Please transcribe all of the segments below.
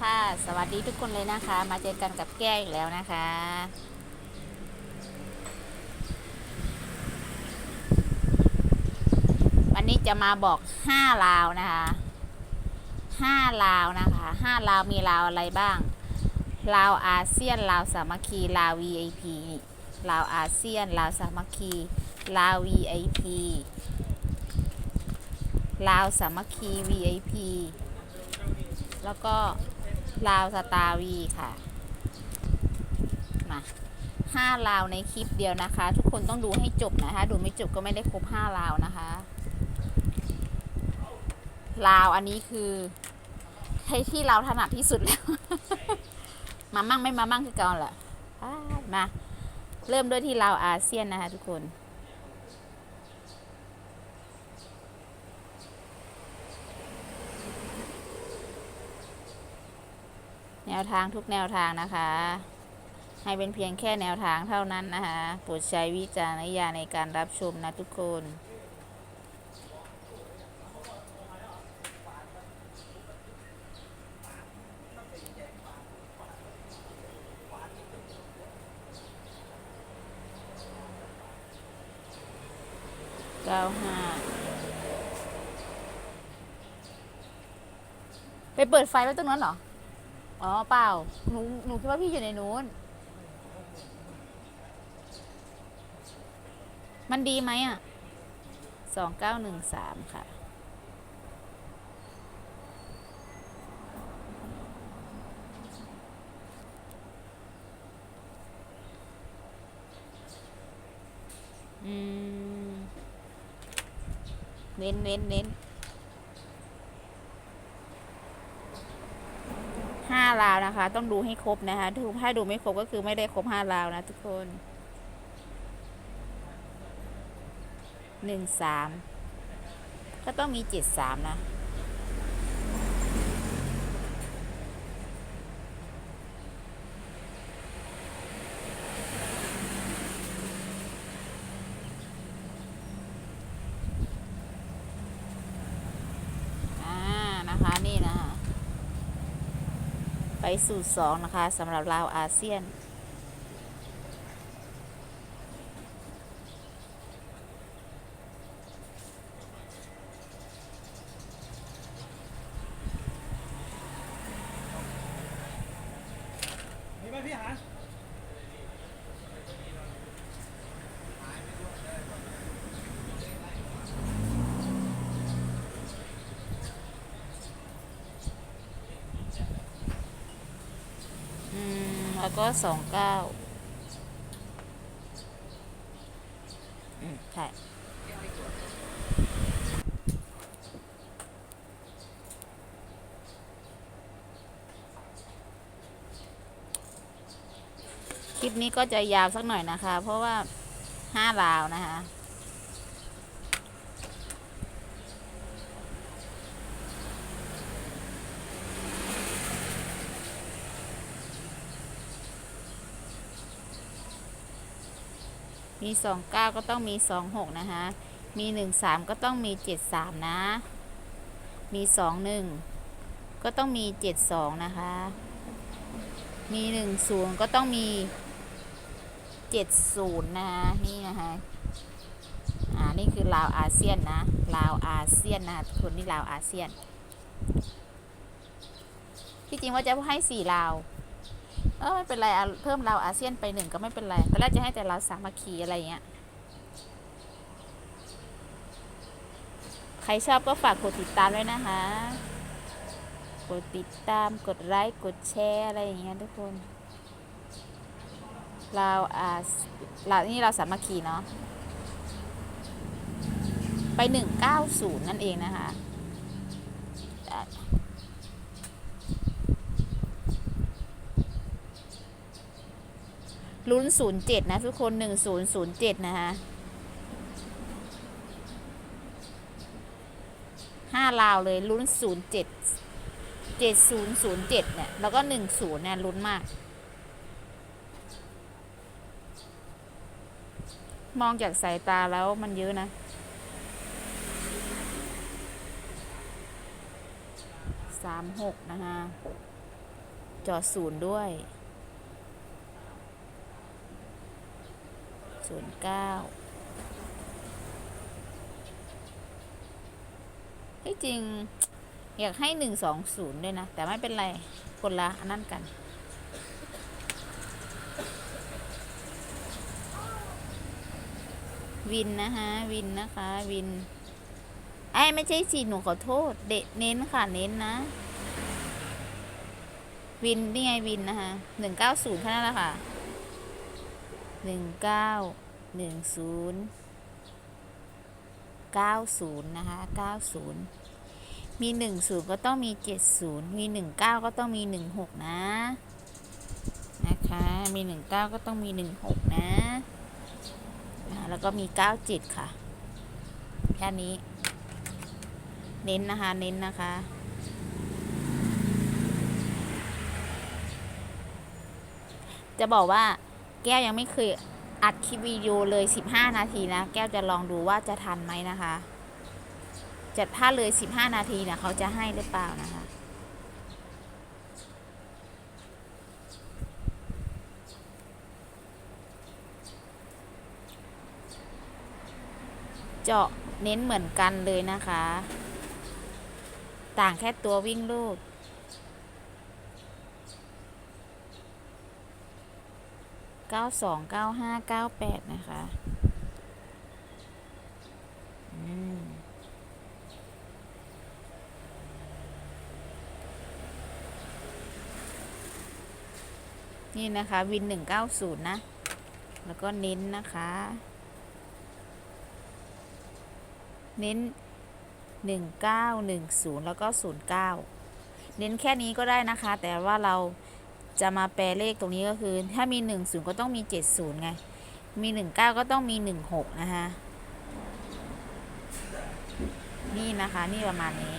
ค่ะ สวัสดีทุกคนเลยนะคะ มาเจอกันกับแก้อีกแล้วนะคะ วันนี้จะมาบอก5ลาวนะคะ5ลาวนะคะ5ลาวมีลาวอะไรบ้างลาวอาเซียนลาวสามัคคีลาว VIP ลาวอาเซียนลาวสามัคคีลาว VIP ลาวสามัคคี VIP แล้วก็ ลาวสตาร์วีค่ะ มาห้าลาวในคลิปเดียวนะคะ ทุกคนต้องดูให้จบนะคะ ดูไม่จบก็ไม่ได้ครบห้าลาวนะคะลาวอันนี้คือให้ที่เราถนัดที่สุดแล้ว มามั่งไม่มามั่งคือเก่าแหละอ่ามา เริ่มด้วยที่ลาวอาเซียนนะคะทุกคน แนวทางทุกแนวทางนะคะ ให้เป็นเพียงแค่แนวทางเท่านั้นนะคะโปรดใช้วิจารณญาณในการรับชมนะทุกคนเก้าห้าไปเปิดไฟไว้ตรงนั้นเหรอ อ๋อเปล่า หนู หนูคิดว่าพี่อยู่ในนู้น มันดีไหมอะสองเก้าหนึ่งสามค่ะ อืม เน้นเน้นเน้น ห้าราวนะคะ ต้องดูให้ครบนะคะถ้าถ้าดูไม่ครบก็คือไม่ได้ครบห้าราวนะทุกคนหนึ่งสามก็ต้องมีเจ็ดสามนะ อ่า นะคะนี่นะคะ ไป สู่สองนะคะสำหรับลาวอาเซียน มีไหมพี่หา อืม แล้วก็สองเก้าอืมใช่คลิปนี้ก็จะยาวสักหน่อยนะคะ เพราะว่าห้าราวนะคะ มีสองเก้าก็ต้องมีสองหกนะคะ มีหนึ่งสามก็ต้องมีเจ็ดสามนะ มีสองหนึ่งก็ต้องมีเจ็ดสองนะคะ มีหนึ่งศูนย์ก็ต้องมีเจ็ดศูนย์นะคะนี่นะคะอ่านี่คือลาวอาเซียนนะลาวอาเซียนนะทุกคนนี่ลาวอาเซียน ที่จริงว่าจะให้สี่ลาว เออไม่เป็นไรเพิ่มเราอาเซียนไปหนึ่งก็ไม่เป็นไรตอนแรกจะให้แต่เราสามัคคีอะไรเงี้ย ใครชอบก็ฝากกดติดตามด้วยนะคะ กดติดตาม กดไลค์ กดแชร์อะไรอย่างเงี้ยทุกคน เราอาเรานี่เราสามัคคีเนาะ ไปหนึ่งเก้าศูนย์นั่นเองนะคะอะ ลุ้นศูนย์เจ็ดนะทุกคนหนึ่งศูนย์ศูนย์เจ็ดนะคะห้าลาวเลยลุ้นศูนย์เจ็ดเจ็ดศูนย์ศูนย์เจ็ดเนี่ย แล้วก็หนึ่งศูนย์เนี่ยลุ้นมาก มองจากสายตาแล้วมันเยอะนะสามหกนะคะจอศูนย์ด้วย ศูนย์เก้าที่จริง อยากให้หนึ่งสองศูนย์ด้วยนะ แต่ไม่เป็นไร คนละอันนั่นกันวินนะคะวินนะคะวินไอ้ไม่ใช่สิหนูขอโทษ เดเน้นค่ะเน้นนะ วินนี่ไงวินนะคะหนึ่งเก้าศูนย์แค่นั้นแหละค่ะ หนึ่งเก้าหนึ่งศูนย์เก้าศูนย์นะคะเก้าศูนย์มีหนึ่งศูนย์ก็ต้องมีเจ็ดศูนย์มีหนึ่งเก้าก็ต้องมีหนึ่งหกนะ นะคะ มีหนึ่งเก้าก็ต้องมีหนึ่งหกนะ แล้วก็มีเก้าเจ็ดค่ะ แค่นี้ เน้นนะคะ เน้นนะคะจะบอกว่า แก้วยังไม่เคยอัดคลิปวิดีโอเลย 15 นาทีนะ แก้วจะลองดูว่าจะทันไหมนะคะจะถ้าเลย 15 นาทีนะเขาจะให้หรือเปล่านะคะเจาะเน้นเหมือนกันเลยนะคะ ต่างแค่ตัววิ่งลูก เก้าสองเก้าห้าเก้าแปดนะคะอืมนี่นะคะ วินหนึ่งเก้าศูนย์นะ แล้วก็เน้นนะคะ เน้นหนึ่งเก้าหนึ่งศูนย์แล้วก็ศูนย์เก้าเน้นแค่นี้ก็ได้นะคะ แต่ว่าเรา จะมาแปลเลขตรงนี้ก็คือ ถ้ามี 1 0 ก็ต้องมี 70 ไง มี 19 ก็ต้องมี 16 นะคะ นี่นะคะ นี่ประมาณนี้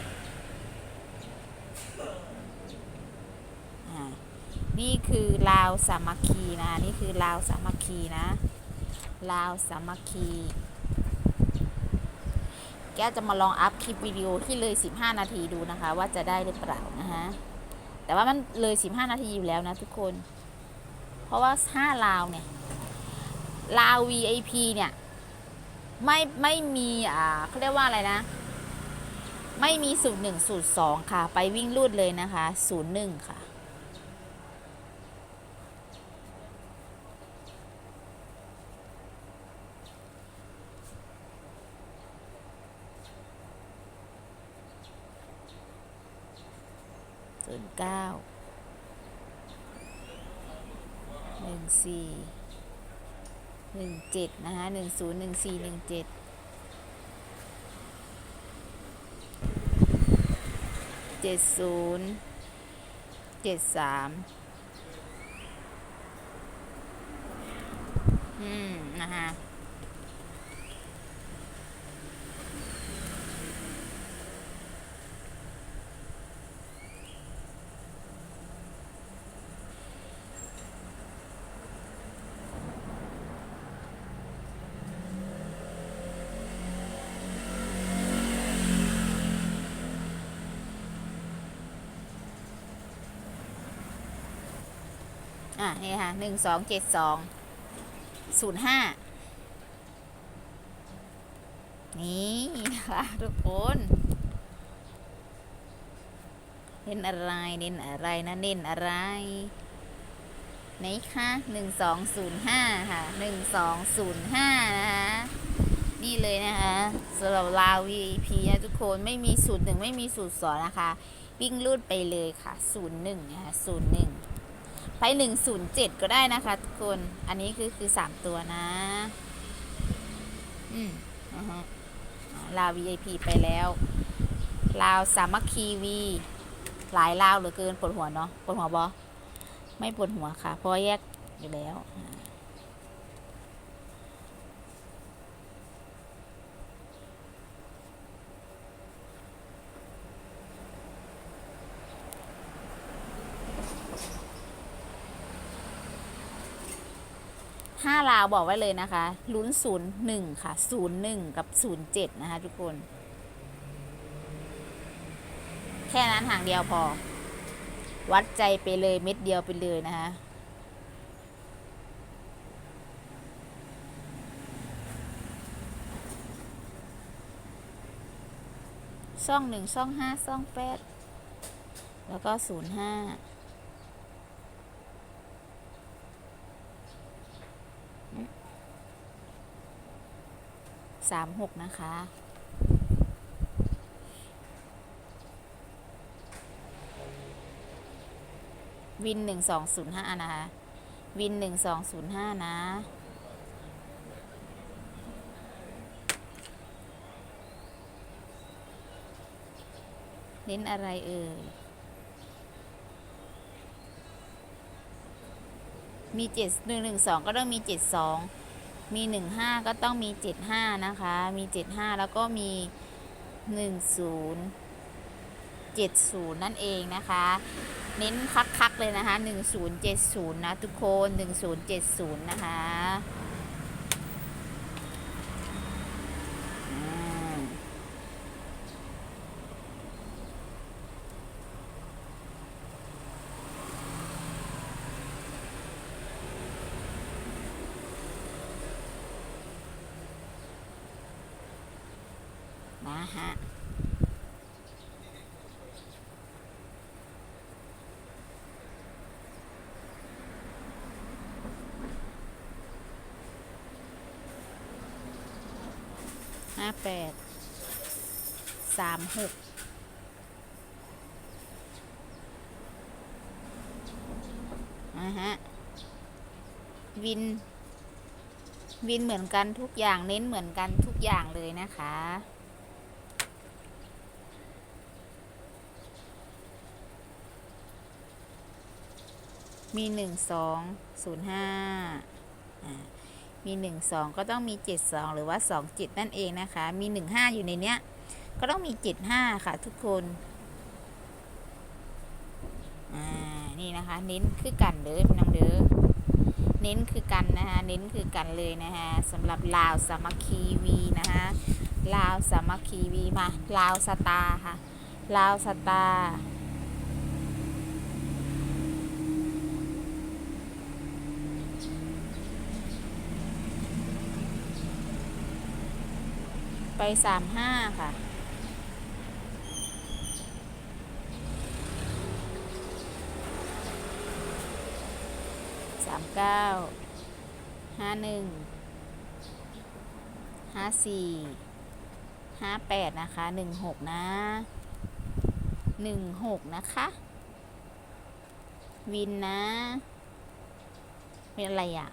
นี่คือลาวสามัคคีนะ นี่คือลาวสามัคคีนะ ลาวสามัคคี แก้วจะมาลองอัพคลิปวิดีโอที่เลย 15 นาทีดูนะคะ ว่าจะได้หรือเปล่านะคะ แต่ว่ามันเลย 15 นาทีอยู่แล้วนะทุกคน เพราะว่า5ลาวเนี่ย ลาว VIP เนี่ย ไม่ไม่มีอ่าเขาเรียกว่าอะไรนะ ไม่มีสูตรหนึ่งสูตรสองค่ะ ไปวิ่งรูดเลยนะคะศูนย์หนึ่งค่ะ ศูนย์เก้าหนึ่งสี่หนึ่งเจ็ดนะคะหนึ่งศูนย์หนึ่งสี่หนึ่งเจ็ดเจ็ดศูนย์เจ็ดสามอืม นะคะ อะนี่ค่ะหนึ่งสองเจ็ดสองศูนย์ห้านี่นะคะทุกคนเน้นอะไรเน้นอะไรนะเน้นอะไรไหนคะหนึ่งสองศูนย์ห้าค่ะหนึ่งสองศูนย์ห้านะคะนี่เลยนะคะสำหรับลาว VIP นะทุกคนไม่มีสูตรหนึ่งไม่มีสูตรสองนะคะ วิ่งรูดไปเลยค่ะศูนย์หนึ่งนะคะศูนย์หนึ่ง ไปหนึ่งศูนย์เจ็ดก็ได้นะคะทุกคน อันนี้คือคือสามตัวนะ อืมอือฮะลาว VIP ไปแล้วลาวสามัคคีวี หลายลาวเหลือเกินปวดหัวเนาะปวดหัวบอไม่ปวดหัวค่ะ เพราะแยกอยู่แล้ว อ่าห้าลาวบอกไว้เลยนะคะลุ้นศูนย์หนึ่งค่ะศูนย์หนึ่งกับศูนย์เจ็ดนะคะทุกคน แค่นั้นห่างเดียวพอ วัดใจไปเลยเม็ดเดียวไปเลยนะคะช่องหนึ่งช่องห้าช่องแปดแล้วก็ศูนย์ห้า สามหกนะคะวินหนึ่งสองศูนย์ห้านะคะ วินหนึ่งสองศูนย์ห้านะ เน้นอะไรเอ่ย มีเจ็ดหนึ่งหนึ่งสองก็ต้องมีเจ็ดสอง มีหนึ่งห้าก็ต้องมีเจ็ดห้านะคะ มีเจ็ดห้าแล้วก็มีหนึ่งศูนย์เจ็ดศูนย์นั่นเองนะคะ เน้นคักๆเลยนะคะ 1070 นะทุกคน 1070 นะคะ ห้าแปดสามหกนะฮะ วิน วินเหมือนกันทุกอย่างเน้นเหมือนกันทุกอย่างเลยนะคะมีหนึ่งสองศูนย์ห้าอ่า มีหนึ่งสองก็ต้องมีเจ็ดสองหรือว่าสองเจ็ดนั่นเองนะคะ มีหนึ่งห้าอยู่ในเนี้ย ก็ต้องมีเจ็ดห้าค่ะทุกคนอ่านี่นะคะ เน้นคือกันเด้อน้องเด้อเน้นคือกันนะคะเน้นคือกันเลยนะคะสำหรับลาวสามัคคีวีนะคะลาวสามัคคีวีมาลาวสตาค่ะลาวสตาร์ ไปสามห้าค่ะ สามเก้า ห้าหนึ่ง ห้าสี่ ห้าแปดนะคะหนึ่งหกนะ หนึ่งหกนะคะ วินนะ เป็นอะไรอะ่ะ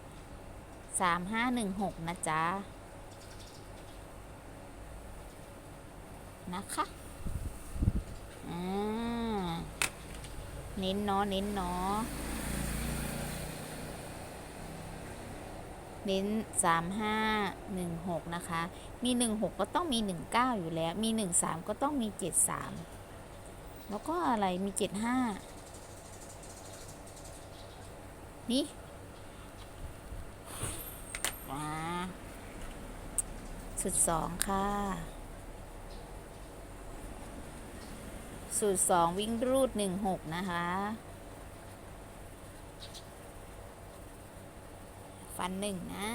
สามห้าหนึ่งหกนะจ๊ะ นะคะอ่าเน้นเนาะเน้นเนาะเน้นสามห้าหนึ่งหกนะคะ มีหนึ่งหกก็ต้องมีหนึ่งเก้าอยู่แล้ว มีหนึ่งสามก็ต้องมีเจ็ดสามแล้วก็อะไรมีเจ็ดห้านี่อ่าสุดสองค่ะ สูตรสองวิ่งรูดหนึ่งหกนะคะ ฟันหนึ่งนะ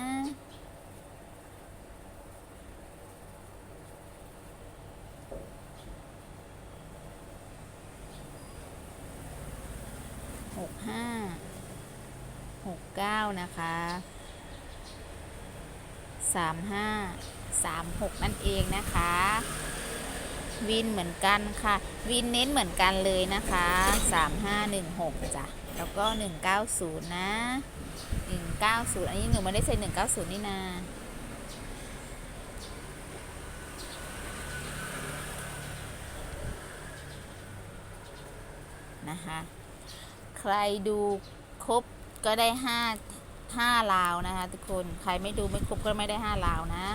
หกห้า หกเก้านะคะ สามห้า สามหกนั่นเองนะคะ วินเหมือนกันค่ะ วินเน้นเหมือนกันเลยนะคะสามห้าหนึ่งหกจ้ะแล้วก็หนึ่งเก้าศูนย์นะหนึ่งเก้าศูนย์อันนี้หนูไม่ได้ใส่หนึ่งเก้าศูนย์นี่นานะคะ ใครดูครบก็ได้ห้าห้าลาวนะคะทุกคน ใครไม่ดูไม่ครบก็ไม่ได้ห้าลาวนะ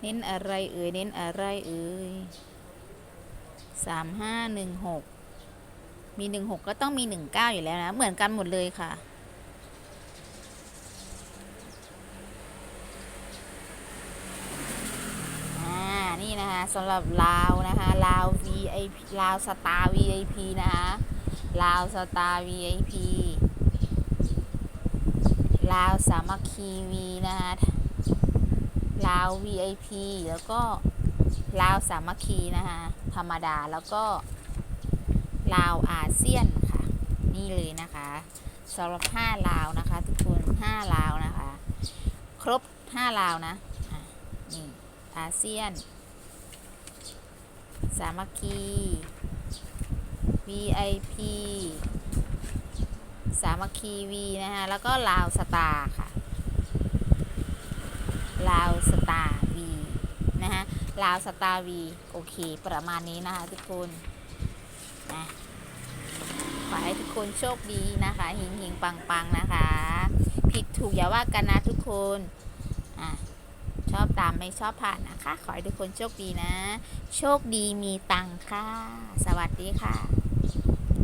เน้นอะไรเอ่ย เน้นอะไรเอ่ยสามห้าหนึ่งหก มีหนึ่งหกก็ต้องมีหนึ่งเก้าอยู่แล้วนะ เหมือนกันหมดเลยค่ะ อ่า นี่นะคะสำหรับลาวนะคะ ลาว VIP ลาวสตาร์ VIP นะคะ ลาวสตาร์ VIP ลาวสามัคคีวีนะคะลาว VIP แล้วก็ลาวสามัคคีนะคะธรรมดาแล้วก็ลาวอาเซียนค่ะ นี่เลยนะคะสำหรับ5ลาวนะคะทุกคน5ลาวนะคะ ครบ5ลาวนะะนี่อาเซียน สามัคคี VIP สามัคคีวีนะคะ แล้วก็ลาวสตาร์ค่ะ ลาวสตาร์วีนะคะลาวสตาร์วีโอเค ประมาณนี้นะคะ ทุกคนนะขอให้ทุกคนโชคดีนะคะหิงหิงปังปังนะคะ ผิดถูกอย่าว่ากันนะทุกคนอะชอบตามไม่ชอบผ่านนะคะ ขอให้ทุกคนโชคดีนะ โชคดีมีตังค่ะ สวัสดีค่ะ